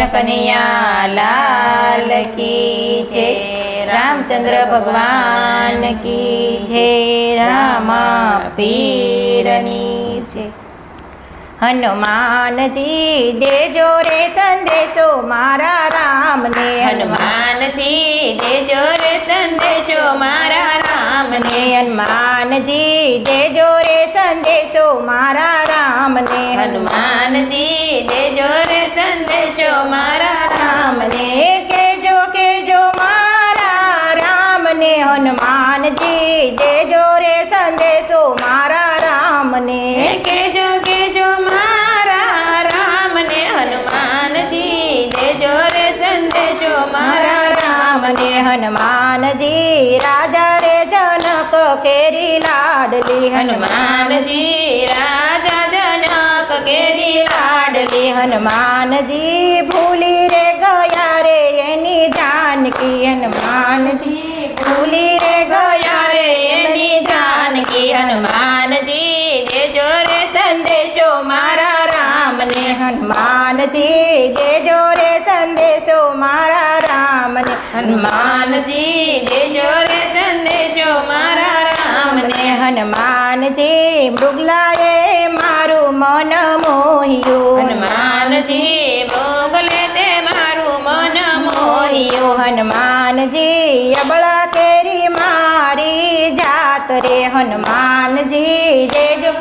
કૃષ્ણ કનૈયા લાલ કી છે રામચંદ્ર ભગવાન કી છે રામા પીરની છે હનુમાનજી દેજો રે સંદેશો મારા રામને હનુમાનજી દેજો રે સંદેશો મારા રામને હનુમાનજી દેજો રે સંદેશો મારા રામને હનુમાનજી દેજો રે સંદેશો મારા રામને કેજો કેજો મારા રામને હનુમાનજી દેજો રે સંદેશો મારા રામને. કેજો કેજો મારા રામને હનુમાનજી દેજો રે સંદેશો મારા રામને. હનુમાનજી રાજા રે જનક કેરી લાડલી. હનુમાનજી રાજા જનક કેરી લાડલી હનુમાનજી ભૂલી રે ગયા રે એની જાનકી હનુમાનજી ભૂલી રે ગયા ગયા રે એની જાનકી હનુમાનજી દેજો રે સંદેશો મારા રામને હનુમાનજી દેજો રે સંદેશો મારા રામને હનુમાનજી દેજો રે સંદેશો મારા રામને હનુમાનજી મૃગલાએ મારું મન મોહ્યું. હનુમાનજી મોગલે તે મારું મન મોહ્યું. હનુમાનજી અબળા કેરી મારી જાત રે. હનુમાનજી દેજો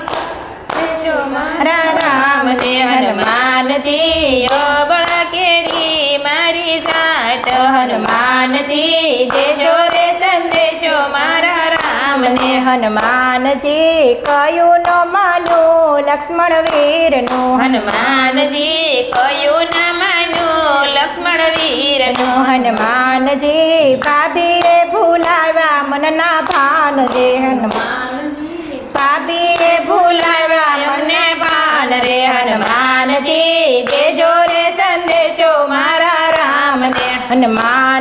જો મારા રામને હનુમાનજી અબળા કેરી મારી જાત. હનુમાનજી દેજો રે સંદેશો મારા રામને હનુમાનજી કયું ન માનું લક્ષ્મણ વીરનું હનુમાનજી કયું ન માન્યું લક્ષ્મણ વીરનું હનુમાનજી ભાભી રે ભૂલાવ્યા મનના ભાન રે હનુમાન ભાભી રે ભૂલાવ્યા મને ભાન રે હનુમાનજી. દેજો રે સંદેશો મારા રામને.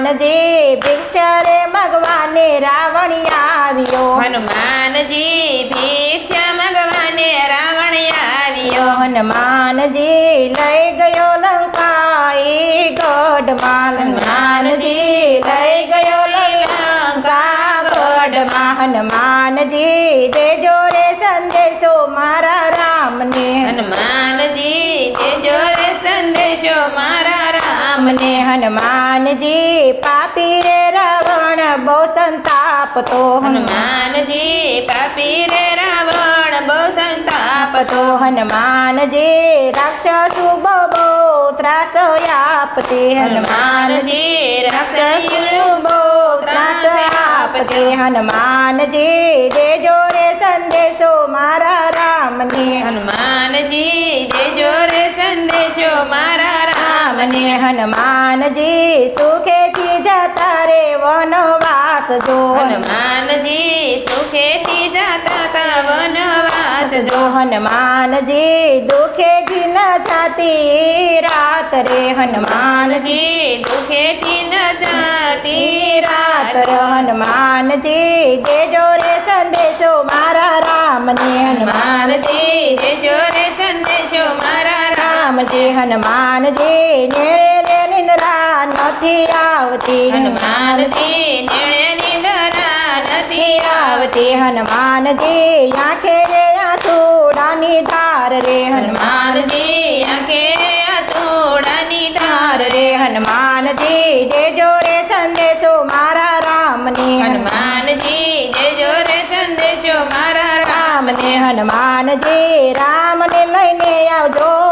હનુમાનજી ભિક્ષા રે મગવાને રાવણ આવ્યો. હનુમાનજી ભીક્ષ મગવાને રાવણ આવ્યો. હનુમાનજી લઈ ગયો લંકાઈ ગઢમાં. હનુમાનજી લઈ ગયો લંકા ગઢમાં. હનુમાનજી દેજો રે સંદેશો મારા રામને. હનુમાનજી દેજો રે સંદેશો મારા રામને હનુમાનજી પાપી રે રાવણ બહુ સંતાપતો હનુમાનજી પાપી રે રાવણ બહુ સંતાપતો હનુમાનજી રાક્ષસુ બહુ ત્રાસ આપતે હનુમાનજી. રાક્ષસુ બહુ ત્રાસ આપતે. હનુમાનજી દેજો રે સંદેશો મારા રામને. હનુમાનજી રામને હનુમાનજી સુખેથી જતા રે વનવાસ જો. હનુમાનજી સુખેથી જતા તા વનવાસ જો. હનુમાનજી દુખેથી ન જાતી રાત રે હનુમાનજી. હનુમાનજી દુખેથી ન જાતી રાત હનુમાનજી. દેજો રે સંદેશો મારા રામને. હનુમાનજી દેજો રે સંદેશો મારા રામજી હનુમાનજી નેળે નિંદરા નિંદ્રા નથી આવતી. હનુમાનજી નેળે નિંદરા નથી આવતી આવતી. હનુમાનજી આંખે રે આંસુડાની ધાર રે. હનુમાનજી આંખે આસુડાની ધાર રે. હનુમાનજી દેજો રે સંદેશો મારા રામને. હનુમાનજી દેજો રે સંદેશો મારા રામને હનુમાનજી રામને લઈને આવજો.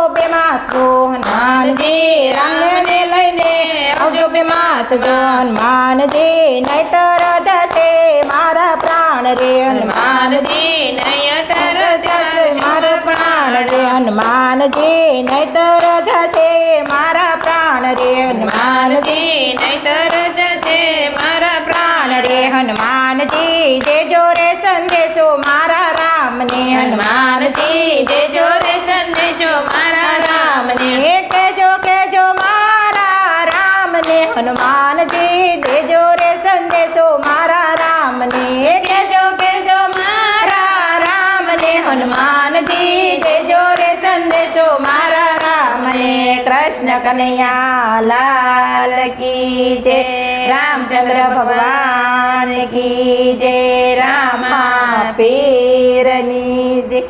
માસો હનુમાનજી રામને લઈને આવજો બે માસ હનુમાનજી નહીતર જશે મારા પ્રાણ રે. હનુમાનજી નયતર જશે મારા પ્રાણ રે. હનુમાનજી નહીતર જશે મારા પ્રાણ રે. હનુમાનજી નયતર જશે મારા પ્રાણ રે. હનુમાનજી દેજો રે સંદેશો મારા રામને. હનુમાનજી દેજો રે સંદેશો મારા રામને એ કેજો કેજો મારા રામને હનુમાનજી દેજો રે સંદેશો મારા રામને એ કેજો કેજો મારા રામને હનુમાનજી દેજો રે સંદેશો મારા રામને કૃષ્ણ કૃષ્ણ કનૈયા લાલ કી જય રામચંદ્ર ભગવાન કી જય રામા પીરની જય